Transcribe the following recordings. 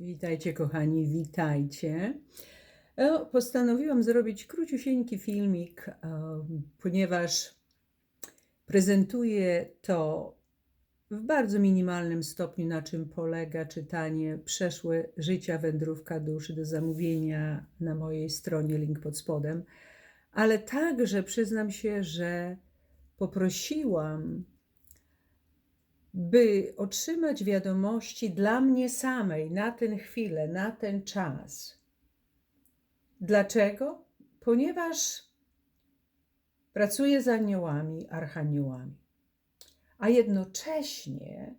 Witajcie, kochani, witajcie. E, Postanowiłam zrobić króciusieńki filmik, e, ponieważ prezentuję to w bardzo minimalnym stopniu, na czym polega czytanie Przeszłe życia wędrówka duszy do zamówienia na mojej stronie, link pod spodem, ale także przyznam się, że poprosiłam by otrzymać wiadomości dla mnie samej na tę chwilę, na ten czas. Dlaczego? Ponieważ pracuję z aniołami, archaniołami, a jednocześnie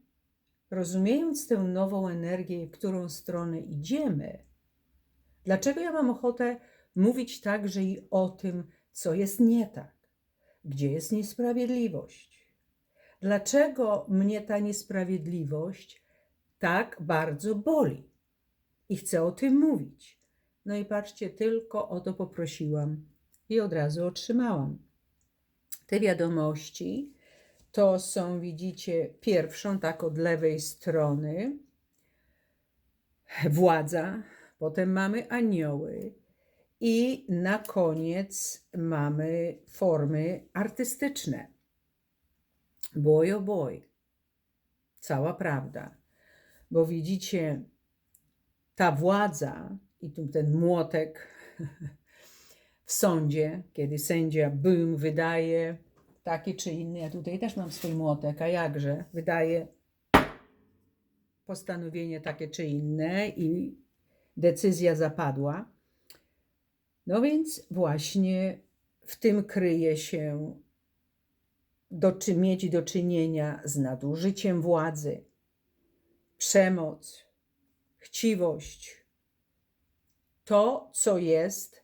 rozumiejąc tę nową energię, w którą stronę idziemy, dlaczego ja mam ochotę mówić także i o tym, co jest nie tak, gdzie jest niesprawiedliwość, dlaczego mnie ta niesprawiedliwość tak bardzo boli i chcę o tym mówić. No i patrzcie, tylko o to poprosiłam i od razu otrzymałam. Te wiadomości to są, widzicie, pierwszą, tak od lewej strony, władza, potem mamy anioły i na koniec mamy formy artystyczne. Boy o boy. Cała prawda. Bo widzicie, ta władza i tu ten młotek w sądzie, kiedy sędzia boom wydaje taki czy inny, ja tutaj też mam swój młotek, a jakże, wydaje postanowienie takie czy inne i decyzja zapadła. No więc właśnie w tym kryje się do, czy mieć do czynienia z nadużyciem władzy, przemoc, chciwość, to, co jest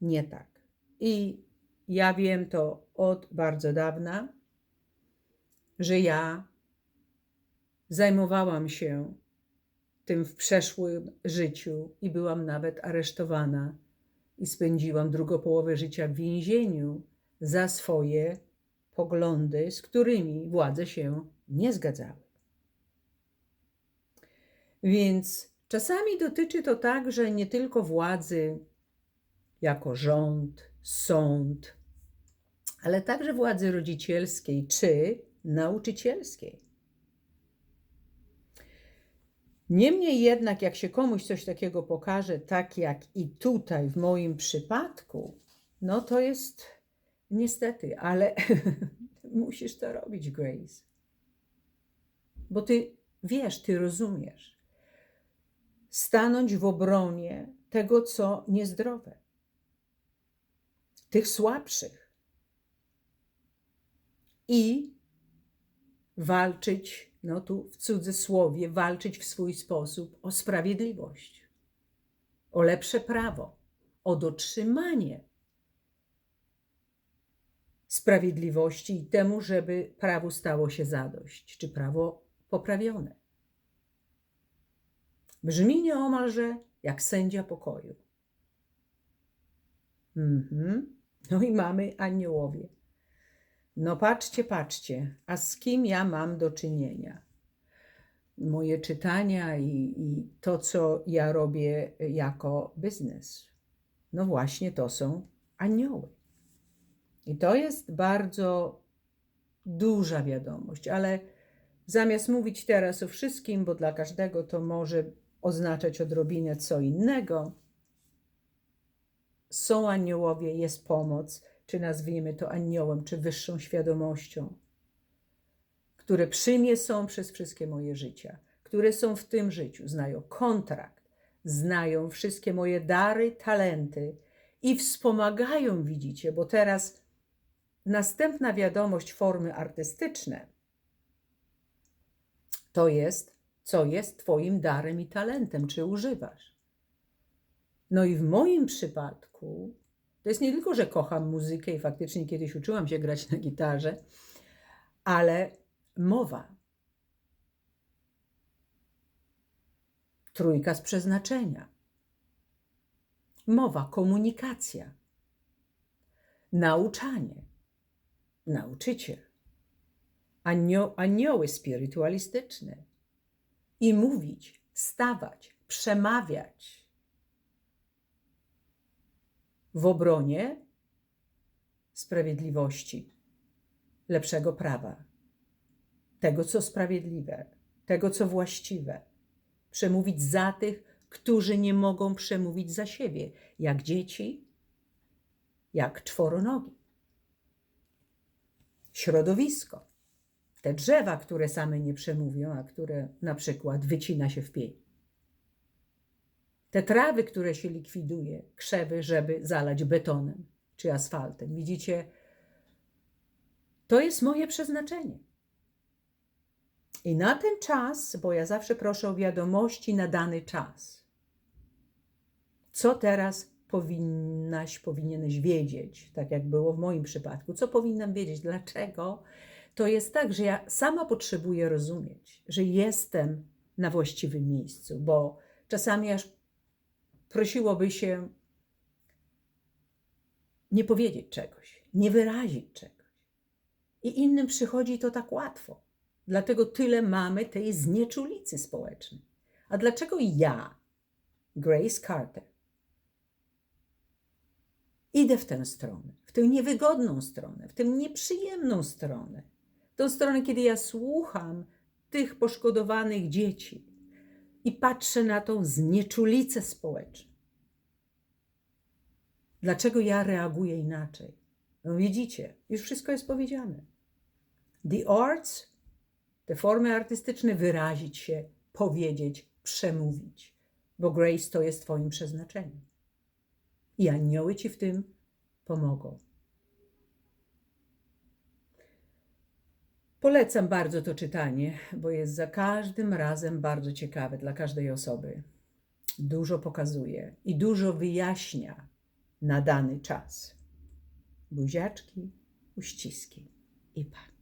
nie tak. I ja wiem to od bardzo dawna, że ja zajmowałam się tym w przeszłym życiu i byłam nawet aresztowana i spędziłam drugą połowę życia w więzieniu za swoje poglądy, z którymi władze się nie zgadzały. Więc czasami dotyczy to także nie tylko władzy jako rząd, sąd, ale także władzy rodzicielskiej czy nauczycielskiej. Niemniej jednak, jak się komuś coś takiego pokaże, tak jak i tutaj w moim przypadku, no to jest Niestety, ale musisz to robić, Grace. Bo ty wiesz, ty rozumiesz. Stanąć w obronie tego, co niezdrowe, tych słabszych i walczyć, no tu w cudzysłowie, walczyć w swój sposób o sprawiedliwość, o lepsze prawo, o dotrzymanie sprawiedliwości i temu, żeby prawu stało się zadość, czy prawo poprawione. Brzmi nieomalże jak sędzia pokoju. Mhm. No i mamy aniołowie. No patrzcie, patrzcie, a z kim ja mam do czynienia? Moje czytania i, i to, co ja robię jako biznes. No właśnie to są anioły. I to jest bardzo duża wiadomość, ale zamiast mówić teraz o wszystkim, bo dla każdego to może oznaczać odrobinę co innego, są aniołowie, jest pomoc, czy nazwijmy to aniołem, czy wyższą świadomością, które przy mnie są przez wszystkie moje życia, które są w tym życiu, znają kontrakt, znają wszystkie moje dary, talenty i wspomagają, widzicie, bo teraz Następna wiadomość formy artystyczne to jest, co jest Twoim darem i talentem, czy używasz. No i w moim przypadku to jest nie tylko, że kocham muzykę i faktycznie kiedyś uczyłam się grać na gitarze, ale mowa. Trójka z przeznaczenia. Mowa, komunikacja, nauczanie nauczyciel, anio, anioły spirytualistyczne. I mówić, stawać, przemawiać. W obronie sprawiedliwości, lepszego prawa, tego, co sprawiedliwe, tego, co właściwe. Przemówić za tych, którzy nie mogą przemówić za siebie, jak dzieci, jak czworonogi. Środowisko. Te drzewa, które same nie przemówią, a które na przykład wycina się w pień. Te trawy, które się likwiduje, krzewy, żeby zalać betonem czy asfaltem. Widzicie, to jest moje przeznaczenie. I na ten czas, bo ja zawsze proszę o wiadomości na dany czas. Co teraz powinnaś, powinieneś wiedzieć, tak jak było w moim przypadku? Co powinnam wiedzieć? Dlaczego? To jest tak, że ja sama potrzebuję rozumieć, że jestem na właściwym miejscu, bo czasami aż prosiłoby się nie powiedzieć czegoś, nie wyrazić czegoś. I innym przychodzi to tak łatwo. Dlatego tyle mamy tej znieczulicy społecznej. A dlaczego ja, Grace Carter, idę w tę stronę, w tę niewygodną stronę, w tę nieprzyjemną stronę, tą stronę, kiedy ja słucham tych poszkodowanych dzieci i patrzę na tą znieczulicę społeczną. Dlaczego ja reaguję inaczej? No widzicie, już wszystko jest powiedziane. The arts, te formy artystyczne, wyrazić się, powiedzieć, przemówić, bo Grace to jest Twoim przeznaczeniem. I anioły Ci w tym pomogą. Polecam bardzo to czytanie, bo jest za każdym razem bardzo ciekawe dla każdej osoby. Dużo pokazuje i dużo wyjaśnia na dany czas. Buziaczki, uściski i pak.